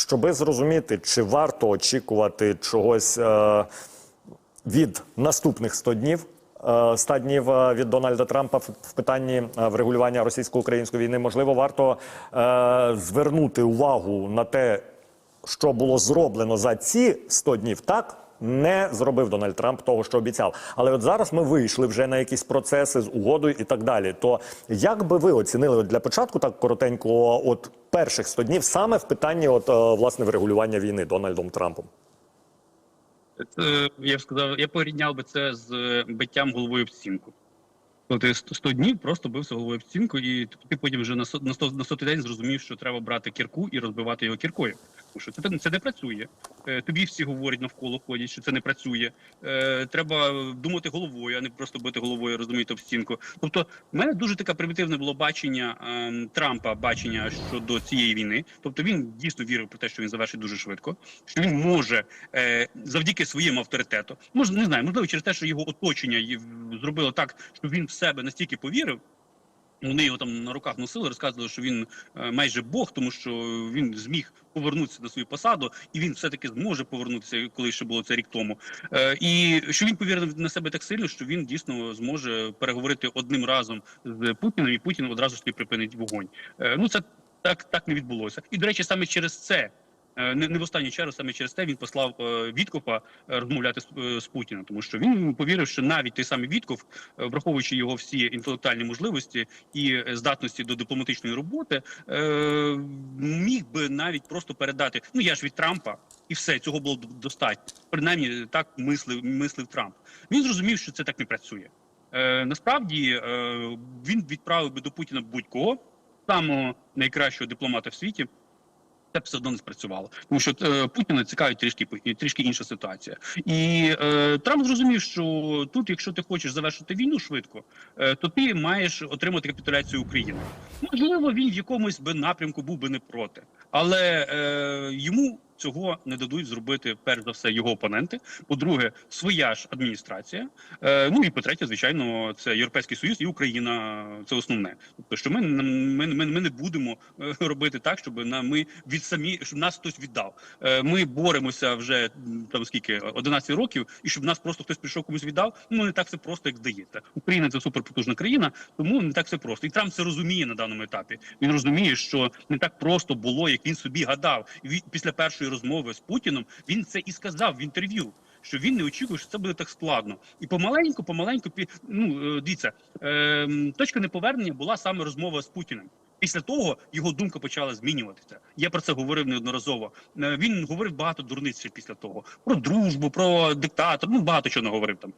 щоби зрозуміти, чи варто очікувати чогось е, від наступних 100 днів. е, 100 днів е, від Дональда Трампа в питанні е, врегулювання російсько-української війни можливо варто е, звернути увагу на те, що було зроблено за ці 100 днів, так не зробив Дональд Трамп того, що обіцяв. Але от зараз ми вийшли вже на якісь процеси з угодою і так далі. То як би ви оцінили для початку так коротенько, от перших 100 днів саме в питанні, от е, власне врегулювання війни Дональдом Трампом? Це, я б сказав, я порівняв би це з е, биттям головою в стінку. Коли ти 100 днів просто бився головою в стінку, і ти потім вже на 100, на 100, на 100 день зрозумів, що треба брати кірку і розбивати його кіркою. Що це, це не працює. Е, Тобі всі говорять навколо ходять, що це не працює. Е, Треба думати головою, а не просто бити головою, розуміти об стінку. Тобто, в мене дуже таке примітивне було бачення е, Трампа, бачення щодо цієї війни. Тобто він дійсно вірив про те, що він завершить дуже швидко, що він може е, завдяки своєму авторитету, може не знаю, можливо, через те, що його оточення зробило так, що він в себе настільки повірив. Вони його там на руках носили, розказували, що він е, майже Бог, тому що він зміг повернутися на свою посаду, і він все таки зможе повернутися, коли ще було це рік тому. Е, і що він повірив на себе так сильно, що він дійсно зможе переговорити одним разом з Путіним, і Путін одразу ж таки припинить вогонь. Е, ну це так, так не відбулося. І до речі, саме через це. Е, Не, не в останню чергу, саме через те він послав е, Віткофа е, розмовляти з, Путіним, тому що він повірив, що навіть той самий Вітков, враховуючи його всі інтелектуальні можливості і здатності до дипломатичної роботи, міг би навіть просто передати: ну я ж від Трампа, і все цього було достатньо. Принаймні так мислив мислив Трамп. Він зрозумів, що це так не працює. Е, насправді е, він відправив би до Путіна будь-кого самого найкращого дипломата в світі. Це все одно не спрацювало, тому що е, Путіна цікавить трішки трішки інша ситуація, і е, Трамп зрозумів, що тут, якщо ти хочеш завершити війну швидко, е, то ти маєш отримати капітуляцію України. Можливо, він в якомусь би напрямку був би не проти, але е, йому цього не дадуть зробити перш за все його опоненти. По-друге, своя ж адміністрація. Е, ну і по-третє, звичайно, це Європейський Союз і Україна. Це основне. Тобто, що ми, ми, ми, ми не будемо е, робити так, щоб на ми від самі, щоб нас хтось віддав. Е, Ми боремося вже там скільки 11 років, і щоб нас просто хтось прийшов комусь віддав. Ну не так все просто, як здається. Україна це суперпотужна країна, тому не так все просто. І Трамп це розуміє на даному етапі. Він розуміє, що не так просто було, як він собі гадав. І після першої розмови з Путіном він це і сказав в інтерв'ю. Що він не очікує, що це буде так складно, і помаленьку, помаленьку, ну е, дивіться, е, точка неповернення була саме розмова з Путіним. Після того його думка почала змінюватися. Я про це говорив неодноразово. Е, Він говорив багато дурниць після того про дружбу, про диктатор. Ну багато чого не говорив там.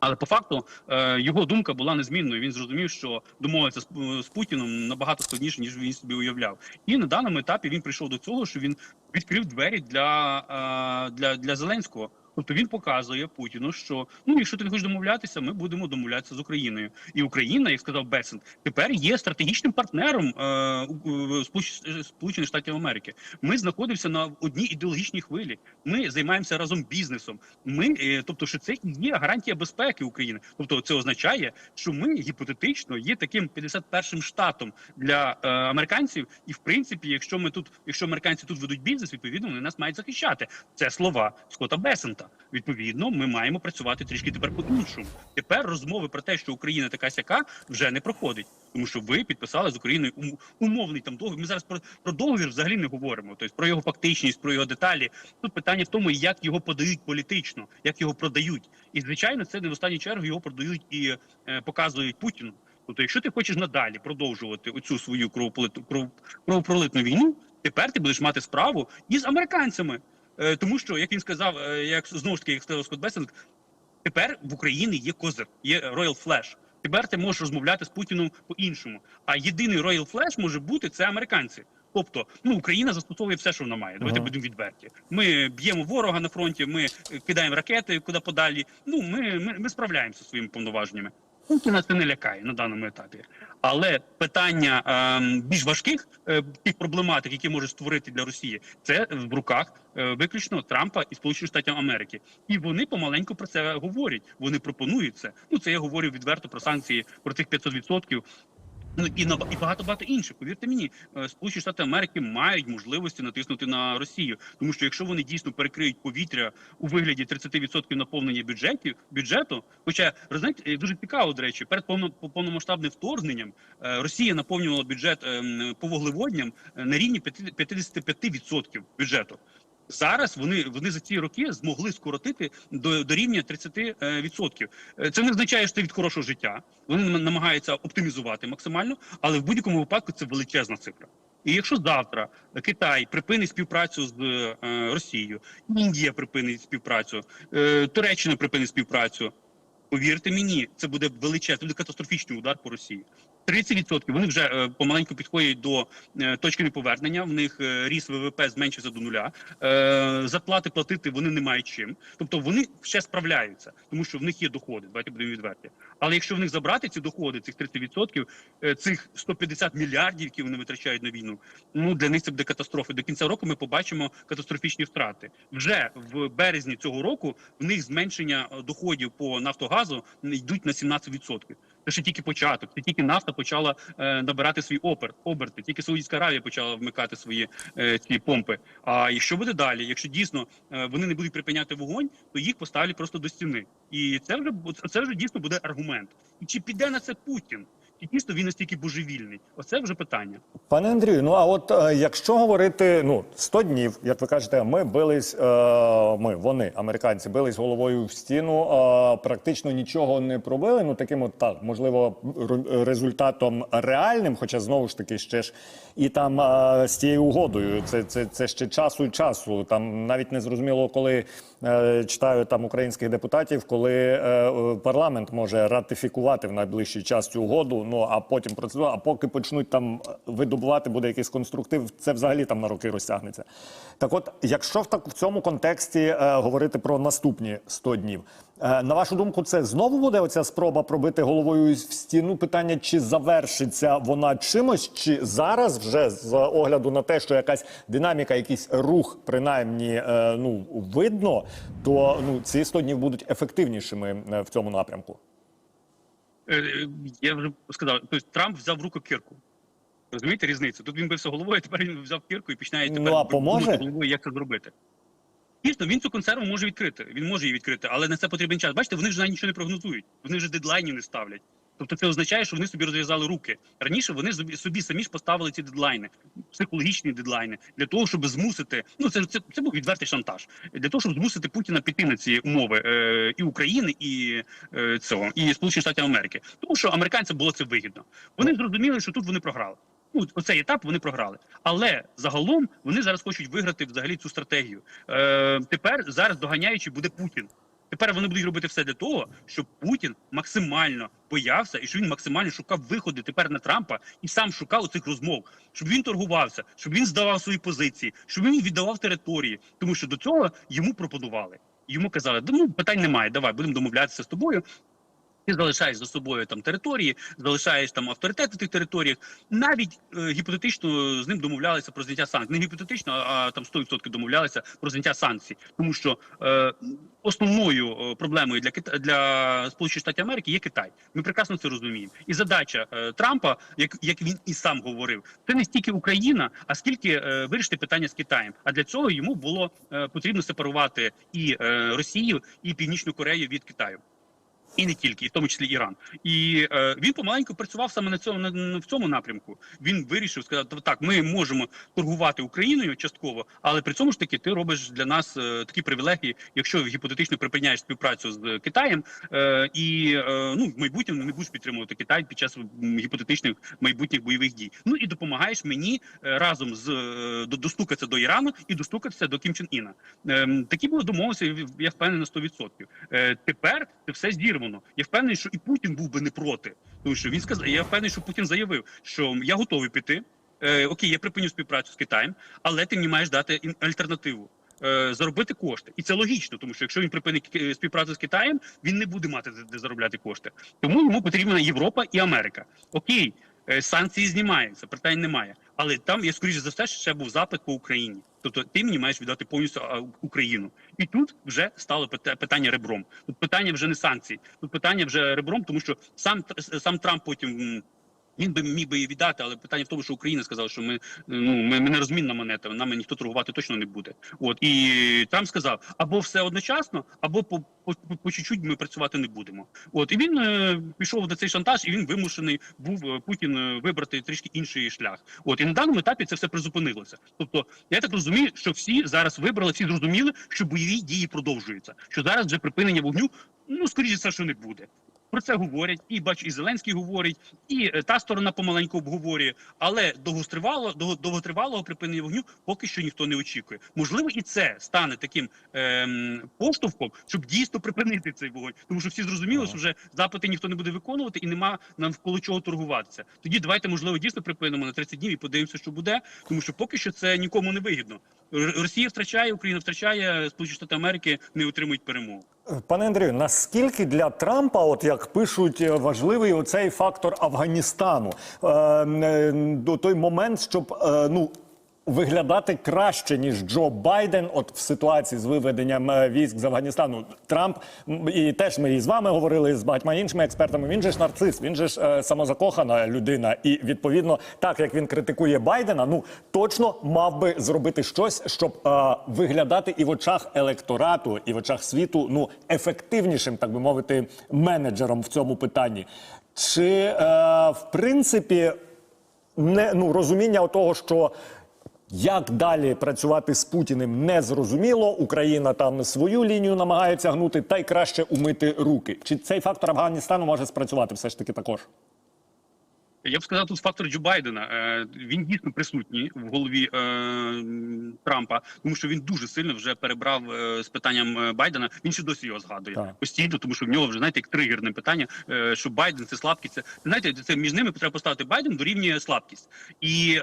Але по факту е, його думка була незмінною. Він зрозумів, що домовитися з Путіном набагато складніше ніж він собі уявляв. І на даному етапі він прийшов до цього, що він відкрив двері для, е, для, для Зеленського. Тобто він показує Путіну, що ну, якщо ти не хочеш домовлятися, ми будемо домовлятися з Україною. І Україна, як сказав Бесен, тепер є стратегічним партнером е, Сполучених Штатів Америки. Ми знаходимося на одній ідеологічній хвилі. Ми займаємося разом бізнесом. Ми, е, тобто, що це є гарантія безпеки України. Тобто, це означає, що ми гіпотетично є таким 51-м штатом для е, американців. І в принципі, якщо ми тут, якщо американці тут ведуть бізнес, відповідно вони нас мають захищати. Це слова Скотта Бесента. Відповідно, ми маємо працювати трішки тепер по іншому. Тепер розмови про те, що Україна така сяка, вже не проходить, тому що ви підписали з Україною ум- умовний там договір. Ми зараз про, про договір взагалі не говоримо. Тобто про його фактичність, про його деталі. Тут питання в тому, як його подають політично, як його продають. І звичайно, це не в останню чергу його продають і е, показують Путіну. Тобто, якщо ти хочеш надалі продовжувати оцю свою кровопролитну кров, кровопролитну війну, тепер ти будеш мати справу із американцями. Е, тому що, як він сказав, е, як знову ж таки, як сказав Скотт Бесінг, тепер в Україні є козир, є Royal Flash. Тепер ти можеш розмовляти з Путіном по-іншому. А єдиний Royal Flash може бути це американці. Тобто, ну Україна застосовує все, що вона має. Давайте Ага. будемо відверті. Ми б'ємо ворога на фронті, ми кидаємо ракети куди подалі. Ну ми, ми, ми справляємося зі своїми повноваженнями. Путіна це не лякає на даному етапі. Але питання е, більш важких е, тих проблематик, які може створити для Росії, це в руках е, виключно Трампа і Сполучених Штатів Америки. І вони помаленьку про це говорять. Вони пропонують це. Ну це я говорю відверто про санкції про тих 500%. Ну і на і багато багато інших. Повірте мені, е, Сполучені Штати Америки мають можливості натиснути на Росію, тому що якщо вони дійсно перекриють повітря у вигляді 30% наповнення бюджетів бюджету, хоча розумієте, е, дуже цікаво, до речі, перед повно- повномасштабним вторгненням е, Росія наповнювала бюджет е, по вуглеводням на рівні 50 55% бюджету. Зараз вони вони за ці роки змогли скоротити до, до рівня 30%. Е, Це не означає, що це від хорошого життя. Вони намагаються оптимізувати максимально, але в будь-якому випадку це величезна цифра. І якщо завтра Китай припинить співпрацю з е, Росією, Індія припинить співпрацю, е, Туреччина припинить співпрацю, повірте мені, це буде величезний, буде катастрофічний удар по Росії. 30% вони вже е, помаленьку підходять до е, точки неповернення. В них е, ріст ВВП зменшився до нуля. Зарплати платити вони не мають чим. Тобто вони ще справляються, тому що в них є доходи. Давайте будемо відверті. Але якщо в них забрати ці доходи, цих 30%, е, цих 150 мільярдів, які вони витрачають на війну, ну для них це буде катастрофа. До кінця року ми побачимо катастрофічні втрати. Вже в березні цього року в них зменшення доходів по Нафтогазу йдуть на 17%. Це ще тільки початок, це тільки нафта почала е, набирати свій опер, оберти. Тільки Саудівська Аравія почала вмикати свої е, ці помпи. А і що буде далі? Якщо дійсно е, вони не будуть припиняти вогонь, то їх поставлять просто до стіни. І це вже це вже дійсно буде аргумент. І чи піде на це Путін? Чи дійсно він настільки божевільний? Оце вже питання. Пане Андрію, ну а от е, якщо говорити ну 100 днів, як ви кажете, ми бились, е, ми вони, американці, бились головою в стіну, е, практично нічого не пробили. Ну таким от так, можливо, результатом реальним, хоча знову ж таки ще ж і там е, з тією угодою. Це, це, це ще часу і часу. Там навіть не зрозуміло, коли читаю там українських депутатів, коли е, е, парламент може ратифікувати в найближчий час цю угоду. Ну а потім процедура, а поки почнуть там видобувати буде якийсь конструктив, це взагалі там на роки розтягнеться. Так, от, якщо в так в цьому контексті е, говорити про наступні 100 днів, е, на вашу думку, це знову буде оця спроба пробити головою в стіну? Питання, чи завершиться вона чимось, чи зараз вже з огляду на те, що якась динаміка, якийсь рух, принаймні, е, ну видно, то ну ці 100 днів будуть ефективнішими е, в цьому напрямку. Е, Я вже сказав, тобто Трамп взяв в руку кірку. Розумієте різницю? Тут він бився головою, тепер він взяв кірку і починає Ну, тепер а поможе? головою, як це зробити. Дійсно, він цю консерву може відкрити. Він може її відкрити, але на це потрібен час. Бачите, вони вже нічого не прогнозують. Вони вже дедлайнів не ставлять. Тобто це означає, що вони собі розв'язали руки. Раніше вони собі, самі ж поставили ці дедлайни, психологічні дедлайни, для того, щоб змусити. Ну це це, це був відвертий шантаж для того, щоб змусити Путіна піти на ці умови е, і України, і е, цього, і Сполучених Штатів Америки. Тому що американцям було це вигідно. Вони зрозуміли, що тут вони програли. Ну, оцей етап вони програли. Але загалом вони зараз хочуть виграти взагалі цю стратегію. Е, тепер зараз доганяючи буде Путін. Тепер вони будуть робити все для того, щоб Путін максимально боявся і що він максимально шукав виходи тепер на Трампа і сам шукав цих розмов, щоб він торгувався, щоб він здавав свої позиції, щоб він віддавав території, тому що до цього йому пропонували. Йому казали, «Да, ну питань немає, давай будемо домовлятися з тобою. Ти залишаєш за собою там території, залишаєш там авторитет на тих територіях. Навіть е, гіпотетично з ним домовлялися про зняття санкцій. Не гіпотетично, а там 100% домовлялися про зняття санкцій, тому що е, основною е, проблемою для Кита для Сполучених Штатів Америки є Китай. Ми прекрасно це розуміємо. І задача е, Трампа, як, як він і сам говорив, це не стільки Україна, а скільки е, вирішити питання з Китаєм. А для цього йому було е, потрібно сепарувати і е, Росію, і Північну Корею від Китаю. І не тільки, і в тому числі Іран, і е, він помаленьку працював саме на цьому на, в цьому напрямку. Він вирішив сказати: так, ми можемо торгувати Україною частково, але при цьому ж таки ти робиш для нас е, такі привілегії, якщо гіпотетично припиняєш співпрацю з Китаєм, е, і е, ну в майбутньому не будеш підтримувати Китай під час гіпотетичних майбутніх бойових дій. Ну і допомагаєш мені е, разом з е, до- достукатися до Ірану і достукатися до Кім Чен Іна. Ем, такі були домовленості, я впевнений на 100%. Е, тепер це все зірвано. Я впевнений, що і Путін був би не проти, тому що він сказав. Я впевнений, що Путін заявив, що я готовий піти. Е, окей, я припиню співпрацю з Китаєм, але ти мені маєш дати альтернативу. е, Заробити кошти, і це логічно, тому що якщо він припинить е, співпрацю з Китаєм, він не буде мати де заробляти кошти. Тому йому потрібна Європа і Америка. Окей, е, санкції знімаються, питань немає. Але там я скоріше за все ще був запит по Україні. Тобто ти мені маєш віддати повністю Україну, і тут вже стало пита- питання ребром. Тут питання вже не санкцій, тут питання вже ребром, тому що сам сам Трамп потім Він би міг би її віддати, але питання в тому, що Україна сказала, що ми ну ми, ми не розмінна монета, нами ніхто торгувати точно не буде. От і Трамп сказав: або все одночасно, або по по, по, по чуть-чуть ми працювати не будемо. От і він е, пішов на цей шантаж, і він вимушений був е, Путін е, вибрати трішки інший шлях. От і на даному етапі це все призупинилося. Тобто, я так розумію, що всі зараз вибрали, всі зрозуміли, що бойові дії продовжуються. Що зараз вже припинення вогню, ну скоріше все, що не буде. Про це говорять, і бач, і Зеленський говорить, і е, та сторона помаленьку обговорює. Але довгостривало, довготривалого припинення вогню поки що ніхто не очікує. Можливо, і це стане таким ем, поштовхом, щоб дійсно припинити цей вогонь. Тому що всі зрозуміли, Ага. що вже запити ніхто не буде виконувати, і нема навколо чого торгуватися. Тоді давайте, можливо, дійсно припинимо на 30 днів і подивимося, що буде. Тому що поки що це нікому не вигідно. Росія втрачає, Україна втрачає, Сполучені Штати Америки не отримують перемогу. Пане Андрію, наскільки для Трампа, от як пишуть, е, важливий оцей фактор Афганістану, е, е, до той момент, щоб е, ну. Виглядати краще ніж Джо Байден, от в ситуації з виведенням е, військ з Афганістану, Трамп і теж ми і з вами говорили з багатьма іншими експертами. Він же ж нарцис, він же ж е, самозакохана людина, і відповідно, так як він критикує Байдена, ну точно мав би зробити щось, щоб е, виглядати і в очах електорату, і в очах світу ну ефективнішим, так би мовити, менеджером в цьому питанні. Чи е, в принципі не ну розуміння того, що як далі працювати з Путіним, не зрозуміло. Україна там свою лінію намагається гнути, та й краще умити руки. Чи цей фактор Афганістану може спрацювати все ж таки також? Я б сказав, тут фактор Джо Байдена. Е, Він дійсно присутній в голові е, Трампа, тому що він дуже сильно вже перебрав е, з питанням Байдена. Він ще досі його згадує Так. постійно, тому що в нього вже знаєте як тригерне питання, що Байден це слабкість. Це знаєте, це між ними треба поставити Байден дорівнює слабкість, і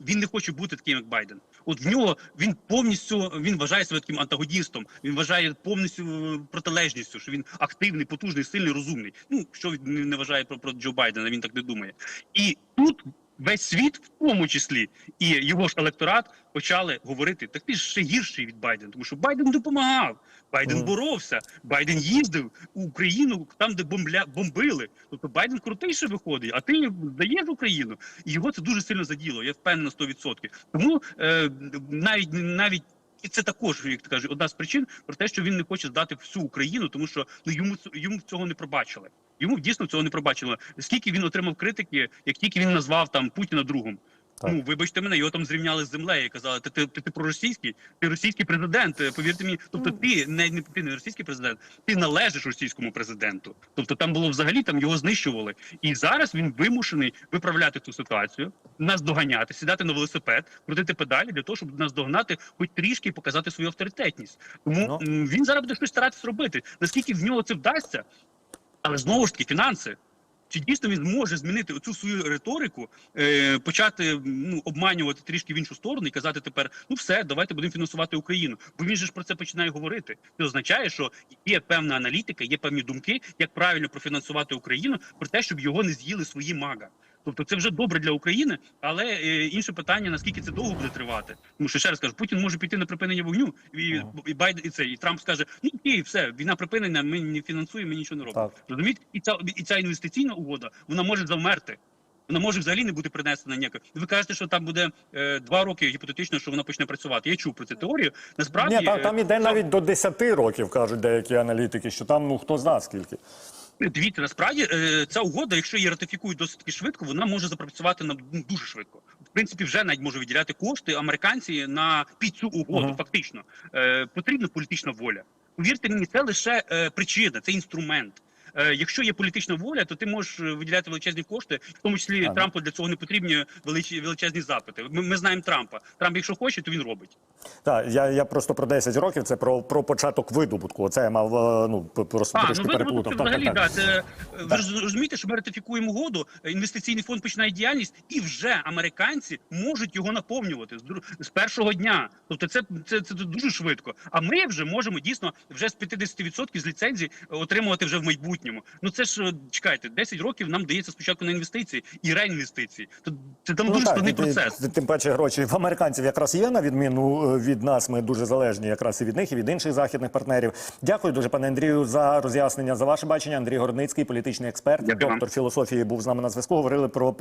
він не хоче бути таким, як Байден. От в нього він повністю він вважає себе таким антагоністом. Він вважає повністю протилежністю, що він активний, потужний, сильний, розумний. Ну що він не вважає про, про Джо Байдена. Він так не думає. І тут весь світ, в тому числі, і його ж електорат почали говорити: так ти ж ще гірший від Байдена, тому що Байден допомагав, Байден Мгм. боровся, Байден їздив у Україну там, де бомбля бомбили. Тобто Байден крутейше виходить, а ти здаєш Україну, і його це дуже сильно заділо. Я впевнений на 100%. Тому е, навіть навіть. І це також, як ти кажеш, одна з причин про те, що він не хоче здати всю Україну, тому що ну йому йому цього не пробачили. Йому дійсно цього не пробачили. Скільки він отримав критики, як тільки він назвав там Путіна другом. Так. Ну вибачте мене, його там зрівняли з землею і казали, ти ти, ти, ти проросійський, ти російський президент. е, Повірте мені, тобто ти не, не ти не російський президент, ти належиш російському президенту. Тобто там було взагалі там його знищували. І зараз він вимушений виправляти цю ситуацію, нас доганяти, сідати на велосипед, крутити педалі для того, щоб нас догнати, хоч трішки і показати свою авторитетність. Тому Ну. він зараз буде щось старатися робити. Наскільки в нього це вдасться, але знову ж таки фінанси. Чи дійсно він зможе змінити оцю свою риторику, е, почати ну обманювати трішки в іншу сторону і казати тепер: ну все, давайте будемо фінансувати Україну. Бо він же ж про це починає говорити. Це означає, що є певна аналітика, є певні думки, як правильно профінансувати Україну, про те, щоб його не з'їли свої мага. Тобто це вже добре для України, але е, інше питання: наскільки це довго буде тривати? Тому що ще раз кажу, Путін може піти на припинення вогню, і, і Байден і це і Трамп скаже: ну окей, все, війна припинена, ми не фінансуємо, ми нічого не робимо. Так. Розумієте? І ця і ця інвестиційна угода вона може завмерти. Вона може взагалі не бути принесена ніяка. Ви кажете, що там буде е, два роки гіпотетично, що вона почне працювати. Я чув про цю теорію. Насправді Ні, там, е, там іде навіть до 10 років, кажуть деякі аналітики, що там ну хто зна скільки. Дивіться, насправді е, ця угода, якщо її ратифікують досить таки швидко, вона може запрацювати на ну, дуже швидко. В принципі, вже навіть може виділяти кошти американці на під цю угоду. Ага. Фактично е, потрібна політична воля. Повірте мені, це лише е, причина, це інструмент. Якщо є політична воля, то ти можеш виділяти величезні кошти, в тому числі Ага. Трампу для цього не потрібні величезні запити. Ми, ми знаємо Трампа. Трамп, якщо хоче, то він робить. Так, я, я просто про 10 років, це про, про початок видобутку. Оце я мав е, ну просто А, трішки ну переплутав. Так, взагалі так, так. да, це е, ви роз- розумієте, що ми ратифікуємо угоду, інвестиційний фонд починає діяльність, і вже американці можуть його наповнювати з з першого дня. Тобто, це, це, це дуже швидко. А ми вже можемо дійсно вже з 50% з ліцензій е, отримувати вже в майбутньому. Ну це ж чекайте, 10 років нам дається спочатку на інвестиції і реінвестиції. То це там дуже Ну, так, складний і- і- процес. Тим паче гроші в американців якраз є на відміну від нас. Ми дуже залежні якраз і від них, і від інших західних партнерів. Дякую дуже, пане Андрію, за роз'яснення за ваше бачення. Андрій Горницький, політичний експерт, доктор філософії, був з нами на зв'язку. Говорили про